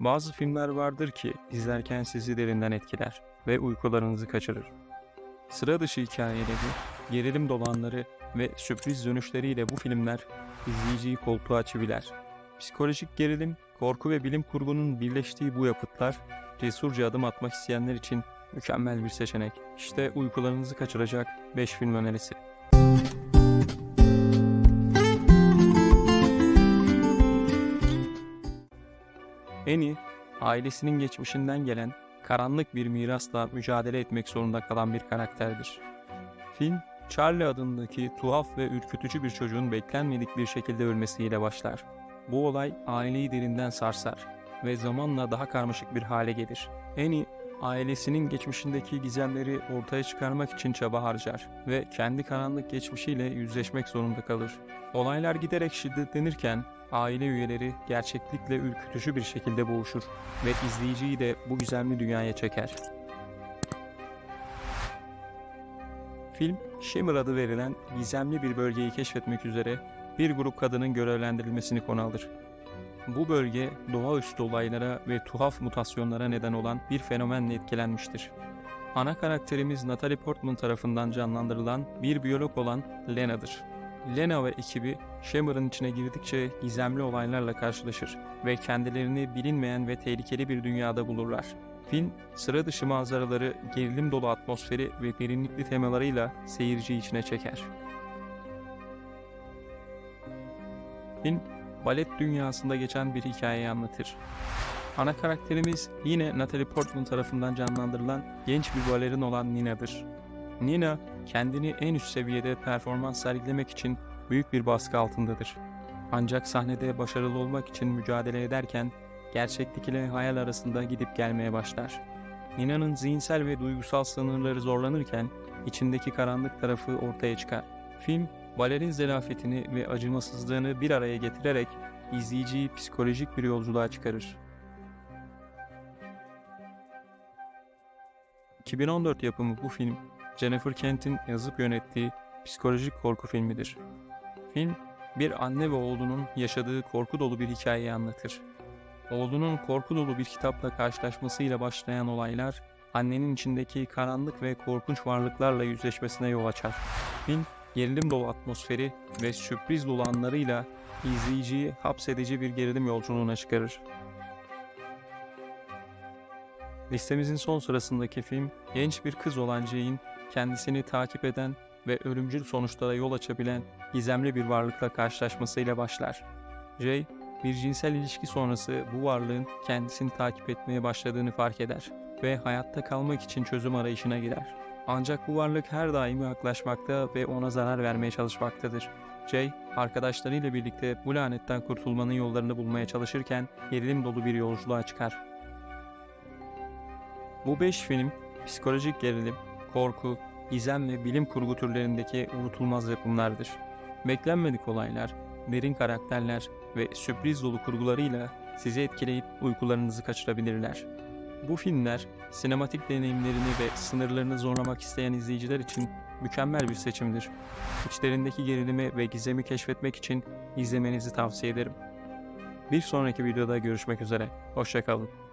Bazı filmler vardır ki izlerken sizi derinden etkiler ve uykularınızı kaçırır. Sıra dışı hikayeleri, gerilim dolanları ve sürpriz dönüşleriyle bu filmler izleyiciyi koltuğa çiviler. Psikolojik gerilim, korku ve bilim kurgunun birleştiği bu yapıtlar, cesurca adım atmak isteyenler için mükemmel bir seçenek. İşte uykularınızı kaçıracak 5 film önerisi. Annie, ailesinin geçmişinden gelen karanlık bir mirasla mücadele etmek zorunda kalan bir karakterdir. Film, Charlie adındaki tuhaf ve ürkütücü bir çocuğun beklenmedik bir şekilde ölmesiyle başlar. Bu olay aileyi derinden sarsar ve zamanla daha karmaşık bir hale gelir. Annie, ailesinin geçmişindeki gizemleri ortaya çıkarmak için çaba harcar ve kendi karanlık geçmişiyle yüzleşmek zorunda kalır. Olaylar giderek şiddetlenirken aile üyeleri gerçeklikle ürkütücü bir şekilde boğuşur ve izleyiciyi de bu gizemli dünyaya çeker. Film, Shimmer adı verilen gizemli bir bölgeyi keşfetmek üzere bir grup kadının görevlendirilmesini konu alır. Bu bölge doğaüstü olaylara ve tuhaf mutasyonlara neden olan bir fenomenle etkilenmiştir. Ana karakterimiz Natalie Portman tarafından canlandırılan bir biyolog olan Lena'dır. Lena ve ekibi Shimmer'ın içine girdikçe gizemli olaylarla karşılaşır ve kendilerini bilinmeyen ve tehlikeli bir dünyada bulurlar. Film, sıra dışı manzaraları, gerilim dolu atmosferi ve derinlikli temalarıyla seyirciyi içine çeker. Film, balet dünyasında geçen bir hikayeyi anlatır. Ana karakterimiz yine Natalie Portman tarafından canlandırılan genç bir balerin olan Nina'dır. Nina, kendini en üst seviyede performans sergilemek için büyük bir baskı altındadır. Ancak sahnede başarılı olmak için mücadele ederken gerçeklik ile hayal arasında gidip gelmeye başlar. Nina'nın zihinsel ve duygusal sınırları zorlanırken içindeki karanlık tarafı ortaya çıkar. Film, balerin zelafetini ve acımasızlığını bir araya getirerek izleyiciyi psikolojik bir yolculuğa çıkarır. 2014 yapımı bu film, Jennifer Kent'in yazıp yönettiği psikolojik korku filmidir. Film, bir anne ve oğlunun yaşadığı korku dolu bir hikayeyi anlatır. Oğlunun korku dolu bir kitapla karşılaşmasıyla başlayan olaylar, annenin içindeki karanlık ve korkunç varlıklarla yüzleşmesine yol açar. Film, gerilim dolu atmosferi ve sürpriz dolu anlarıyla izleyiciyi hapsedici bir gerilim yolculuğuna çıkarır. Listemizin son sırasındaki film, genç bir kız olan Jay'in kendisini takip eden ve ölümcül sonuçlara yol açabilen gizemli bir varlıkla karşılaşmasıyla başlar. Jay, bir cinsel ilişki sonrası bu varlığın kendisini takip etmeye başladığını fark eder ve hayatta kalmak için çözüm arayışına girer. Ancak bu varlık her daim yaklaşmakta ve ona zarar vermeye çalışmaktadır. Jay, arkadaşlarıyla birlikte bu lanetten kurtulmanın yollarını bulmaya çalışırken gerilim dolu bir yolculuğa çıkar. Bu 5 film psikolojik gerilim, korku, gizem ve bilim kurgu türlerindeki unutulmaz yapımlardır. Beklenmedik olaylar, derin karakterler ve sürpriz dolu kurgularıyla sizi etkileyip uykularınızı kaçırabilirler. Bu filmler sinematik deneyimlerini ve sınırlarını zorlamak isteyen izleyiciler için mükemmel bir seçimdir. İçlerindeki gerilimi ve gizemi keşfetmek için izlemenizi tavsiye ederim. Bir sonraki videoda görüşmek üzere. Hoşçakalın.